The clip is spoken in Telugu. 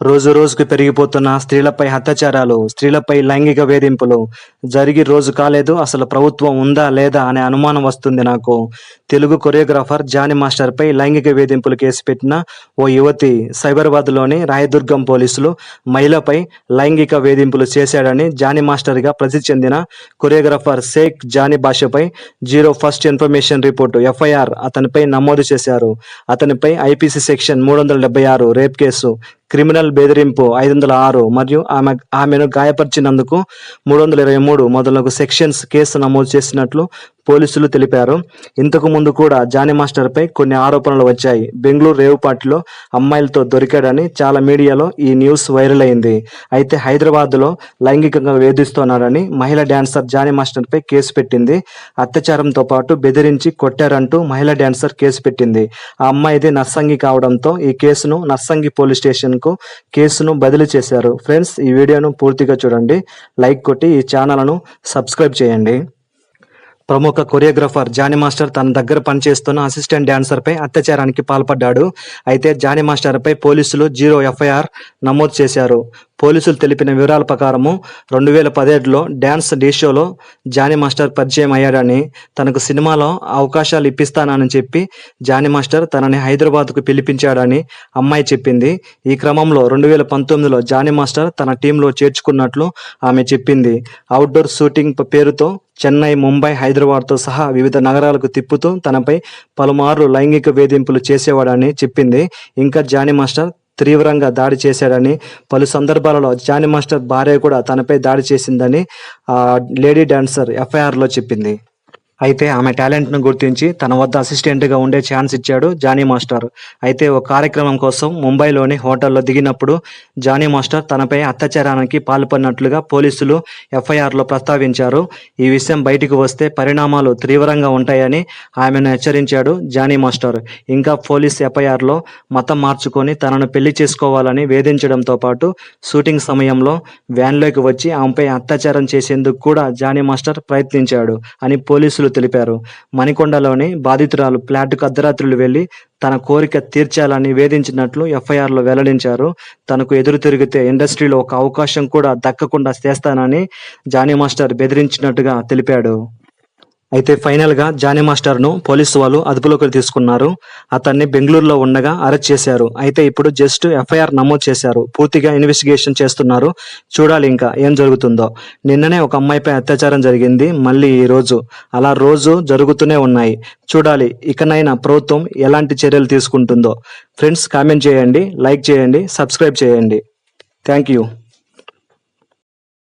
రోజు రోజుకు పెరిగిపోతున్న స్త్రీలపై అత్యాచారాలు స్త్రీలపై లైంగిక వేధింపులు. జరిగి రోజు కాలేదు అసలు ప్రభుత్వం ఉందా లేదా అనే అనుమానం వస్తుంది నాకు. తెలుగు కొరియోగ్రాఫర్ జానీ మాస్టర్పై లైంగిక వేధింపులు కేసు పెట్టిన ఓ యువతి సైబరాబాద్లోని రాయదుర్గం పోలీసులు మహిళపై లైంగిక వేధింపులు చేశాడని జానీ మాస్టర్గా ప్రసిద్ధి చెందిన కొరియోగ్రాఫర్ షేక్ జానీ భాషపై zero first information report FIR అతనిపై నమోదు చేశారు. అతనిపై ఐపీసీ సెక్షన్ మూడు వందల డెబ్బై ఆరు రేప్ కేసు క్రిమినల్ బెదిరింపు ఐదు వందల ఆరు మరియు ఆమె ఆమెను గాయపరిచినందుకు మూడు వందల ఇరవై మూడు మొదలగు సెక్షన్స్ కేసు నమోదు చేసినట్లు పోలీసులు తెలిపారు. ఇంతకు ముందు కూడా జానీ మాస్టర్పై కొన్ని ఆరోపణలు వచ్చాయి. బెంగళూరు రేవు పార్టీలో అమ్మాయిలతో దొరికాడని చాలా మీడియాలో ఈ న్యూస్ వైరల్ అయింది. అయితే హైదరాబాద్లో లైంగికంగా వేధిస్తున్నాడని మహిళా డాన్సర్ జానీ మాస్టర్పై కేసు పెట్టింది. అత్యాచారంతో పాటు బెదిరించి కొట్టారంటూ మహిళా డాన్సర్ కేసు పెట్టింది. ఆ అమ్మాయిది నర్సంగి కావడంతో ఈ కేసును నర్సంగి పోలీస్ స్టేషన్కు కేసును బదిలీ చేశారు. ఫ్రెండ్స్ ఈ వీడియోను పూర్తిగా చూడండి. లైక్ కొట్టి ఈ ఛానల్ను సబ్స్క్రైబ్ చేయండి. ప్రముఖ కొరియోగ్రాఫర్ జానీ మాస్టర్ తన దగ్గర పనిచేస్తున్న అసిస్టెంట్ డాన్సర్ పై అత్యాచారానికి పాల్పడ్డాడు. అయితే జానీ మాస్టర్ పై పోలీసులు జీరో ఎఫ్ఐఆర్ నమోదు చేశారు. పోలీసులు తెలిపిన వివరాల ప్రకారము రెండు వేల పదిహేడులో డ్యాన్స్ డీ షోలో జానీ మాస్టర్ పరిచయం అయ్యాడని తనకు సినిమాలో అవకాశాలు ఇప్పిస్తానని చెప్పి జానీ మాస్టర్ తనని హైదరాబాద్కు పిలిపించాడని అమ్మాయి చెప్పింది. ఈ క్రమంలో రెండు వేల పంతొమ్మిదిలో జానీ మాస్టర్ తన టీంలో చేర్చుకున్నట్లు ఆమె చెప్పింది. అవుట్డోర్ షూటింగ్ పేరుతో చెన్నై ముంబై హైదరాబాద్తో సహా వివిధ నగరాలకు తిప్పుతూ తనపై పలుమార్లు లైంగిక వేధింపులు చేసేవాడని చెప్పింది. ఇంకా జానీ మాస్టర్ తీవ్రంగా దాడి చేశాడని పలు సందర్భాలలో జానీ మాస్టర్ భార్య కూడా తనపై దాడి చేసిందని ఆ లేడీ డాన్సర్ ఎఫ్ఐఆర్లో చెప్పింది. అయితే ఆమె టాలెంట్ను గుర్తించి తన వద్ద అసిస్టెంట్గా ఉండే ఛాన్స్ ఇచ్చాడు జానీ మాస్టర్. అయితే ఓ కార్యక్రమం కోసం ముంబైలోని హోటల్లో దిగినప్పుడు జానీ మాస్టర్ తనపై అత్యాచారానికి పాల్పడినట్లుగా పోలీసులు ఎఫ్ఐఆర్లో ప్రస్తావించారు. ఈ విషయం బయటికి వస్తే పరిణామాలు తీవ్రంగా ఉంటాయని ఆమెను హెచ్చరించాడు జానీ మాస్టర్. ఇంకా పోలీస్ ఎఫ్ఐఆర్లో మతం మార్చుకొని తనను పెళ్ళి చేసుకోవాలని వేధించడంతో పాటు షూటింగ్ సమయంలో వ్యాన్లోకి వచ్చి ఆమెపై అత్యాచారం చేసేందుకు కూడా జానీ మాస్టర్ ప్రయత్నించాడు అని పోలీసులు పోలీసులు తెలిపారు. మణికొండలోని బాధితురాలు ఫ్లాట్కు అర్ధరాత్రులు వెళ్ళి తన కోరిక తీర్చాలని వేధించినట్లు ఎఫ్ఐఆర్లో వెల్లడించారు. తనకు ఎదురు తిరిగితే ఇండస్ట్రీలో ఒక అవకాశం కూడా దక్కకుండా చేస్తానని జానీ మాస్టర్ బెదిరించినట్టుగా తెలిపాడు. అయితే ఫైనల్గా జానీ మాస్టర్ను పోలీసు వాళ్ళు అదుపులోకి తీసుకున్నారు. అతన్ని బెంగళూరులో ఉండగా అరెస్ట్ చేశారు. అయితే ఇప్పుడు జస్ట్ ఎఫ్ఐఆర్ నమోదు చేశారు. పూర్తిగా ఇన్వెస్టిగేషన్ చేస్తున్నారు. చూడాలి ఇంకా ఏం జరుగుతుందో. నిన్ననే ఒక అమ్మాయిపై అత్యాచారం జరిగింది. మళ్ళీ ఈ రోజు. అలా రోజు జరుగుతూనే ఉన్నాయి. చూడాలి ఇకనైనా ప్రభుత్వం ఎలాంటి చర్యలు తీసుకుంటుందో. ఫ్రెండ్స్ కామెంట్ చేయండి లైక్ చేయండి సబ్స్క్రైబ్ చేయండి. Thank you